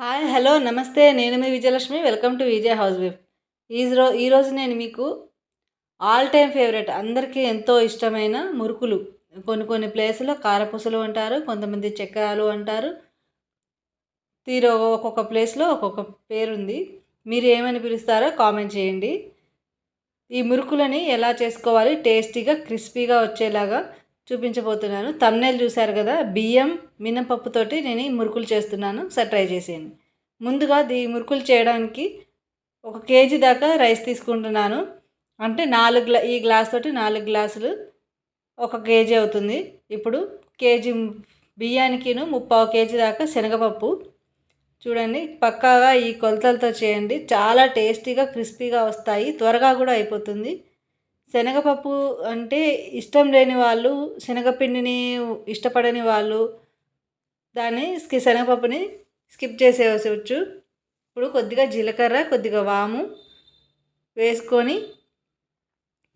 Hi hello నమస్తే. నేను మీ Vijayalakshmi. Welcome to Vijay housewife ఈరో ఈరోజు నేను మీకు ఆల్ టైమ్ ఫేవరెట్ అందరికీ ఎంతో ఇష్టమైన మురుకులు. కొన్ని కొన్ని ప్లేసులో కారపూసలు అంటారు కొంతమంది చక్రాలు అంటారు. తీరు ఒక్కొక్క ప్లేస్లో ఒక్కొక్క పేరుంది. మీరు ఏమని పిలుస్తారో కామెంట్ చేయండి. ఈ మురుకులని ఎలా చేసుకోవాలి? టేస్టీగా క్రిస్పీగా వచ్చేలాగా చూపించబోతున్నాను. తమ్నేల్ చూశారు కదా? బియ్యం మినపప్పుతోటి నేను ఈ మురుకులు చేస్తున్నాను. సార్ ట్రై చేసేయండి. ముందుగా ఈ మురుకులు చేయడానికి ఒక కేజీ దాకా రైస్ తీసుకుంటున్నాను. అంటే నాలుగు గ్లా ఈ గ్లాస్ తోటి నాలుగు గ్లాసులు ఒక కేజీ అవుతుంది. ఇప్పుడు కేజీ బియ్యానికిను ముప్పావు కేజీ దాకా శనగపప్పు. చూడండి పక్కాగా ఈ కొలతలతో చేయండి. చాలా టేస్టీగా క్రిస్పీగా వస్తాయి. త్వరగా కూడా అయిపోతుంది. శనగపప్పు అంటే ఇష్టం లేని వాళ్ళు శనగపిండిని ఇష్టపడని వాళ్ళు దాన్ని శనగపప్పుని స్కిప్ చేసేవచ్చు ఇప్పుడు కొద్దిగా జీలకర్ర కొద్దిగా వాము వేసుకొని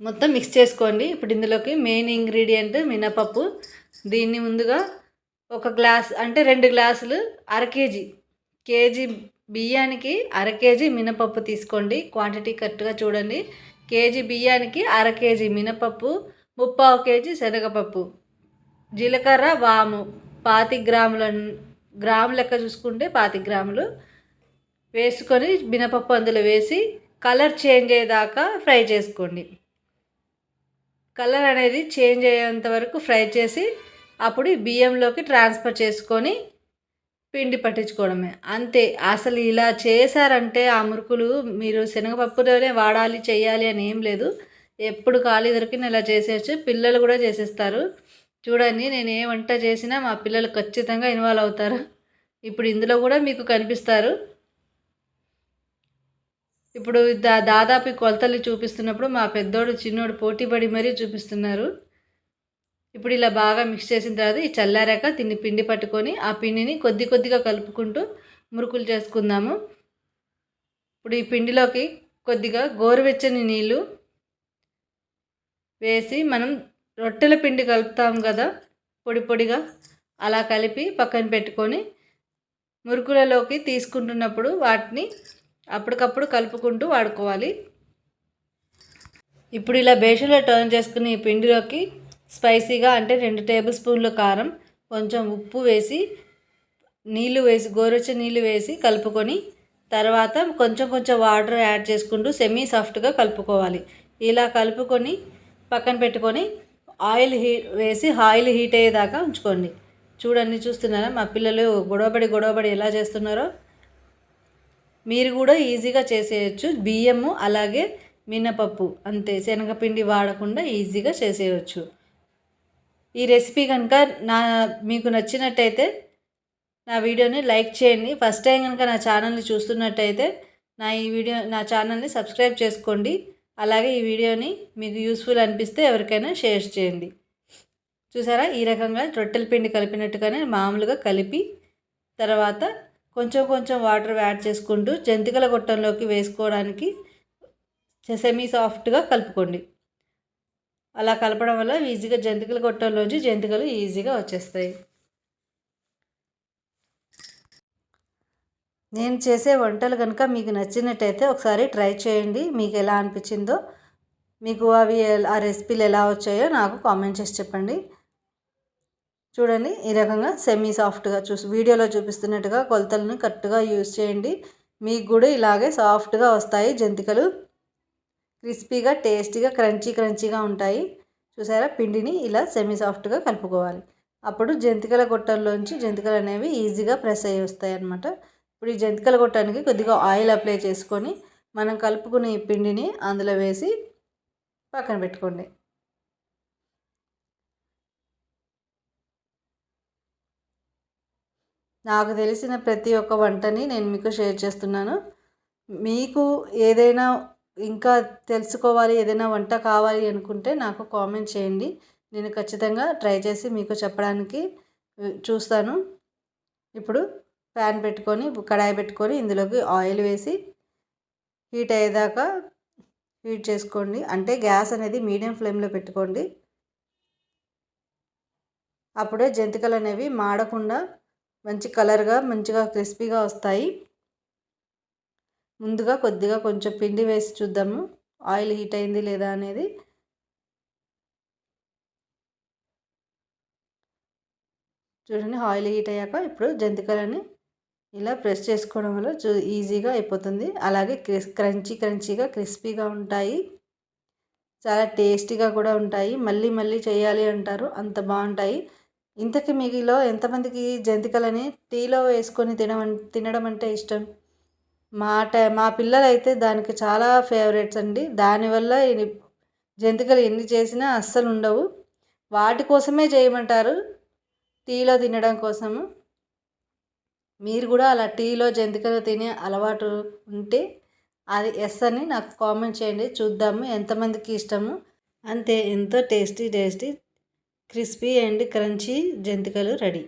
మొత్తం మిక్స్ చేసుకోండి. ఇప్పుడు ఇందులోకి మెయిన్ ఇంగ్రీడియంట్ మినపప్పు. దీన్ని ముందుగా ఒక గ్లాస్ అంటే రెండు గ్లాసులు అర కేజీ కేజీ బియ్యానికి అర కేజీ మినపప్పు తీసుకోండి. క్వాంటిటీ కరెక్ట్గా చూడండి. కేజీ బియ్యానికి అర కేజీ మినపప్పు ముప్పావు కేజీ శనగపప్పు. జీలకర్ర వాము. పాతి గ్రాముల గ్రాము లెక్క చూసుకుంటే పాతి గ్రాములు వేసుకొని మినపప్పు అందులో వేసి కలర్ చేంజ్ అయ్యేదాకా ఫ్రై చేసుకోండి. కలర్ అనేది చేంజ్ అయ్యేంత వరకు ఫ్రై చేసి అప్పుడు బియ్యంలోకి ట్రాన్స్ఫర్ చేసుకొని పిండి పట్టించుకోవడమే. అంతే. అసలు ఇలా చేశారంటే ఆ మురుకులు మీరు శనగపప్పులోనే వాడాలి చేయాలి అని ఏం లేదు. ఎప్పుడు ఖాళీ దొరికిన ఇలా చేసేయచ్చు. పిల్లలు కూడా చేసేస్తారు. చూడండి నేను ఏ వంట చేసినా మా పిల్లలు ఖచ్చితంగా ఇన్వాల్వ్ అవుతారు. ఇప్పుడు ఇందులో కూడా మీకు కనిపిస్తారు. ఇప్పుడు దా దాదాపు కొలతలు చూపిస్తున్నప్పుడు మా పెద్దోడు చిన్నోడు పోటీ పడి మరీ చూపిస్తున్నారు. ఇప్పుడు ఇలా బాగా మిక్స్ చేసిన తర్వాత ఈ చల్లారాక తిని పిండి పట్టుకొని ఆ పిండిని కొద్ది కొద్దిగా కలుపుకుంటూ మురుకులు చేసుకుందాము. ఇప్పుడు ఈ పిండిలోకి కొద్దిగా గోరువెచ్చని నీళ్ళు వేసి మనం రొట్టెల పిండి కలుపుతాం కదా పొడి పొడిగా అలా కలిపి పక్కన పెట్టుకొని మురుకులలోకి తీసుకుంటున్నప్పుడు వాటిని అప్పటికప్పుడు కలుపుకుంటూ వాడుకోవాలి. ఇప్పుడు ఇలా బేషన్లో టర్న్ చేసుకుని ఈ పిండిలోకి స్పైసీగా అంటే రెండు టేబుల్ స్పూన్ల కారం కొంచెం ఉప్పు వేసి నీళ్ళు వేసి గోరొచ్చ నీళ్ళు వేసి కలుపుకొని తర్వాత కొంచెం కొంచెం వాటర్ యాడ్ చేసుకుంటూ సెమీ సాఫ్ట్గా కలుపుకోవాలి. ఇలా కలుపుకొని పక్కన పెట్టుకొని ఆయిల్ హీట్ వేసి ఆయిల్ హీట్ అయ్యేదాకా ఉంచుకోండి. చూడండి చూస్తున్నారా? మా పిల్లలు గొడవబడి గొడవబడి ఎలా చేస్తున్నారో. మీరు కూడా ఈజీగా చేసేయచ్చు. బియ్యము అలాగే మినపప్పు అంతే. శనగపిండి వాడకుండా ఈజీగా చేసేయచ్చు. ఈ రెసిపీ కనుక నా మీకు నచ్చినట్టయితే నా వీడియోని లైక్ చేయండి. ఫస్ట్ టైం కనుక నా ఛానల్ని చూస్తున్నట్టయితే నా ఈ వీడియో నా ఛానల్ని సబ్స్క్రైబ్ చేసుకోండి. అలాగే ఈ వీడియోని మీకు యూస్ఫుల్ అనిపిస్తే ఎవరికైనా షేర్ చేయండి. చూసారా? ఈ రకంగా రొట్టెల పిండి కలిపినట్టుగానే మామూలుగా కలిపి తర్వాత కొంచెం కొంచెం వాటర్ యాడ్ చేసుకుంటూ జంతికల గొట్టంలోకి వేసుకోవడానికి సెమీ సాఫ్ట్గా కలుపుకోండి. అలా కలపడం వల్ల ఈజీగా జంతికలు కొట్టడం రోజు జంతికలు ఈజీగా వచ్చేస్తాయి. నేను చేసే వంటలు కనుక మీకు నచ్చినట్టయితే ఒకసారి ట్రై చేయండి. మీకు ఎలా అనిపించిందో మీకు అవి ఆ రెసిపీలు ఎలా వచ్చాయో నాకు కామెంట్ చేసి చెప్పండి. చూడండి ఈ రకంగా సెమీ సాఫ్ట్గా చూసి వీడియోలో చూపిస్తున్నట్టుగా కొలతలను కరెక్ట్గా యూజ్ చేయండి. మీకు కూడా ఇలాగే సాఫ్ట్గా వస్తాయి జంతికలు. క్రిస్పీగా టేస్టీగా క్రంచీ క్రంచీగా ఉంటాయి. చూసారా? పిండిని ఇలా సెమీ సాఫ్ట్గా కలుపుకోవాలి. అప్పుడు జంతికల గొట్టల్లోంచి జంతికలు అనేవి ఈజీగా ప్రెస్ అయ్యి వస్తాయి అన్నమాట. ఇప్పుడు ఈ జంతికల గొట్టానికి కొద్దిగా ఆయిల్ అప్లై చేసుకొని మనం కలుపుకునే ఈ పిండిని అందులో వేసి పక్కన పెట్టుకోండి. నాకు తెలిసిన ప్రతి ఒక్క వంటని నేను మీకు షేర్ చేస్తున్నాను. మీకు ఏదైనా ఇంకా తెలుసుకోవాలి ఏదైనా వంట కావాలి అనుకుంటే నాకు కామెంట్ చేయండి. నేను ఖచ్చితంగా ట్రై చేసి మీకు చెప్పడానికి చూస్తాను. ఇప్పుడు ప్యాన్ పెట్టుకొని కడాయి పెట్టుకొని ఇందులోకి ఆయిల్ వేసి హీట్ అయ్యేదాకా హీట్ చేసుకోండి. అంటే గ్యాస్ అనేది మీడియం ఫ్లేమ్లో పెట్టుకోండి. అప్పుడే జంతికలు అనేవి మాడకుండా మంచి కలర్గా మంచిగా క్రిస్పీగా వస్తాయి. ముందుగా కొద్దిగా కొంచెం పిండి వేసి చూద్దాము. ఆయిల్ హీట్ అయింది లేదా అనేది. చూడండి ఆయిల్ హీట్ అయ్యాక ఇప్పుడు జంతికలని ఇలా ప్రెస్ చేసుకోవడం వల్ల చూ ఈజీగా అయిపోతుంది. అలాగే క్రిస్ క్రంచీ క్రంచీగా క్రిస్పీగా ఉంటాయి. చాలా టేస్టీగా కూడా ఉంటాయి. మళ్ళీ మళ్ళీ చేయాలి అంటారు. అంత బాగుంటాయి. ఇంతకీ మీలో ఎంతమందికి జంతికలని టీలో వేసుకొని తినడం తినడం అంటే ఇష్టం? మా టై మా పిల్లలు అయితే దానికి చాలా ఫేవరెట్స్ అండి. దానివల్ల జంతికలు ఎన్ని చేసినా అస్సలు ఉండవు. వాటి కోసమే చేయమంటారు. టీలో తినడం కోసము. మీరు కూడా అలా టీలో జంతికలు తినే అలవాటు ఉంటే అది ఎస్ అని నాకు కామెంట్ చేయండి. చూద్దాము ఎంతమందికి ఇష్టము. అంతే ఎంతో tasty tasty crispy and crunchy జంతికలు రెడీ.